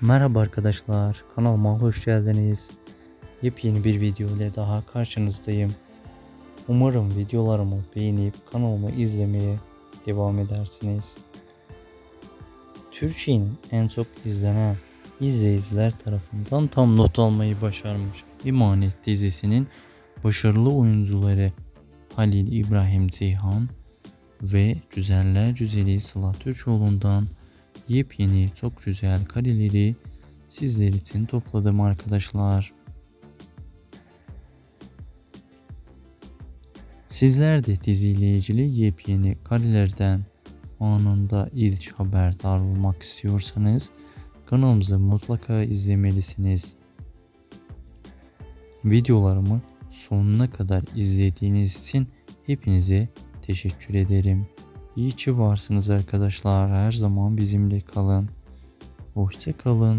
Merhaba arkadaşlar, kanalıma hoş geldiniz. Yepyeni bir video ile daha karşınızdayım. Umarım videolarımı beğenip kanalımı izlemeye devam edersiniz. Türkiye'nin en çok izlenen izleyiciler tarafından tam not almayı başarmış İmanet dizisinin başarılı oyuncuları Halil İbrahim Ceyhan ve Güzeller Güzeli Sıla Türkoğlu'ndan yepyeni çok güzel kareleri sizler için topladım arkadaşlar. Sizler de diziyle ilgili yepyeni karelerden anında ilk haberdar olmak istiyorsanız kanalımızı mutlaka izlemelisiniz. Videolarımı sonuna kadar izlediğiniz için hepinize teşekkür ederim. İyi ki varsınız arkadaşlar. Her zaman bizimle kalın. Hoşça kalın.